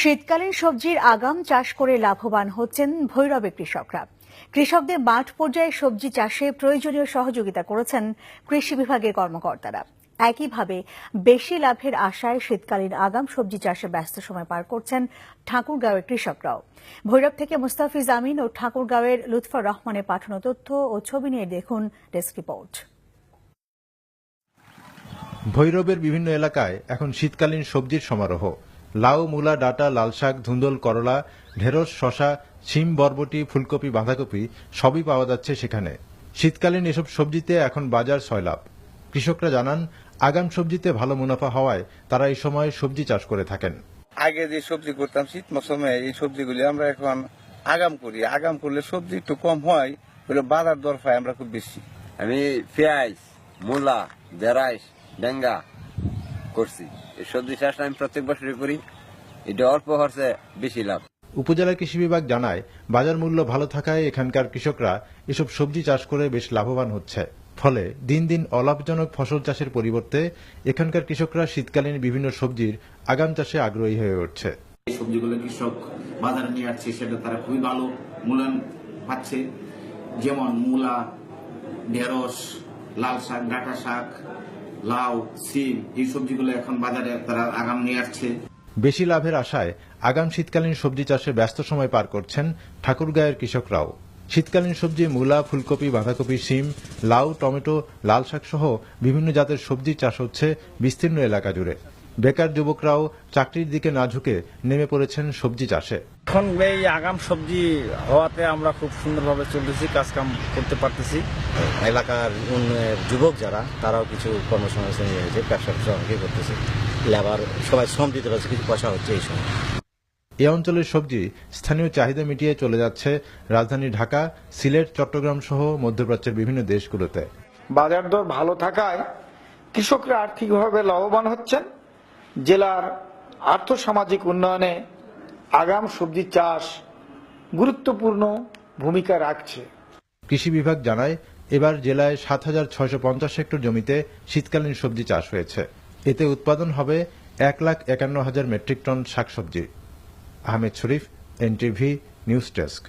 শীতকালীন সবজির আগাম চাষ করে লাভবান হচ্ছেন ভৈরবে কৃষকরা। কৃষকদের মাঠ পর্যায়ে সবজি চাষে প্রয়োজনীয় সহযোগিতা করেছেন কৃষি বিভাগের কর্মকর্তারা। একইভাবে বেশি লাভের আশায় শীতকালীন আগাম সবজি চাষে ব্যস্ত সময় পার করছেন ঠাকুরগাঁওয়ের কৃষকরাও। ভৈরব থেকে মুস্তাফিজ আমিন ও ঠাকুরগাঁওয়ের লুৎফর রহমানের পাঠানো তথ্য ও ছবি নিয়ে দেখুন ডেস্ক রিপোর্ট। ভৈরবের বিভিন্ন এলাকায় এখন শীতকালীন সবজির সমারোহ। লাউ মূলা ডাটা লাল শাক ধুন্দল করলা ঢেঁড়স শশা শিম বরবটি ফুলকপি বাঁধাকপি সবই পাওয়া যাচ্ছে সেখানে। শীতকালীন এসব সবজিতে এখন বাজার সয়লাভ কৃষকরা জানান আগাম সবজিতে ভালো মুনাফা হওয়ায় তারা এই সময় সবজি চাষ করে থাকেন। আগে যে সবজি করতাম শীত মৌসুমে এই সবজিগুলি আমরা এখন আগাম করি। আগাম করলে সবজি একটু কম হয় বলে বাজার দর পাই আমরা খুব বেশি। আমি পেঁয়াজ মূলা দেরাইস ডেঙ্গা করছি। এই সবজি চাষ আমি প্রত্যেক বছরই করি। এটা অল্প খরচে বেশি লাভ। উপজেলা কৃষি বিভাগ জানায় বাজার মূল্য ভালো থাকায় এখানকার কৃষকরা এসব সবজি চাষ করে বেশ লাভবান হচ্ছে। ফলে দিন দিন অলাভজনক ফসল চাষের পরিবর্তে এখানকার কৃষকরা শীতকালীন বিভিন্ন সবজির আগাম চাষে আগ্রহী হয়ে উঠছে। এই সবজিগুলো কৃষক বাজারে নিয়ে আসছে সেটা তারা খুবই ভালো মূল্যায়ন পাচ্ছে। যেমন মূলা ঢেঁড়স লাল শাক ডাটা শাক লাউ, সিম এই সবজিগুলো এখন বাজারে তারা আগাম নিয়ে আসছে। বেশি লাভের আশায় আগাম শীতকালীন সবজি চাষে ব্যস্ত সময় পার করছেন ঠাকুরগাঁয়ের কৃষকরাও। শীতকালীন সবজি মূলা, ফুলকপি, বাঁধাকপি শিম লাউ, টমেটো, লাল শাক সহ বিভিন্ন জাতের সবজি চাষ হচ্ছে বিস্তীর্ণ এলাকা জুড়ে। বেকার যুবকরাও চাকরির দিকে না ঝুঁকে নেমে পড়েছেন সবজি চাষে। এখন এই আগাম সবজি হওয়াতে আমরা খুব সুন্দরভাবে চলতেছি কাজ কাম করতে পারতেছি। এলাকার উন্নয়নের যুবক যারা তারাও কিছু কর্মসংস্থান নিয়ে হয়েছে ব্যবসা ব্যবসা অনেকেই করতেছে। লেবার সবাই শ্রম দিতে পারছে কিছু পয়সা হচ্ছে এই সময়। এ অঞ্চলের সবজি স্থানীয় চাহিদা মিটিয়ে চলে যাচ্ছে রাজধানী ঢাকা সিলেট চট্টগ্রাম সহ মধ্যপ্রাচ্যের বিভিন্ন দেশগুলোতে। বাজার দর ভালো থাকায় কৃষকরা আর্থিকভাবে লাভবান হচ্ছেন। জেলার আর্থসামাজিক উন্নয়নে আগাম সবজি চাষ গুরুত্বপূর্ণ ভূমিকা রাখছে। কৃষি বিভাগ জানায়, এবার জেলায় সাত হাজার ছয়শো পঞ্চাশ হেক্টর জমিতে শীতকালীন সবজি চাষ হয়েছে। এতে উৎপাদন হবে এক লাখ একান্ন হাজার মেট্রিক টন শাকসবজি। Ahmed Sharif, NTV, news desk.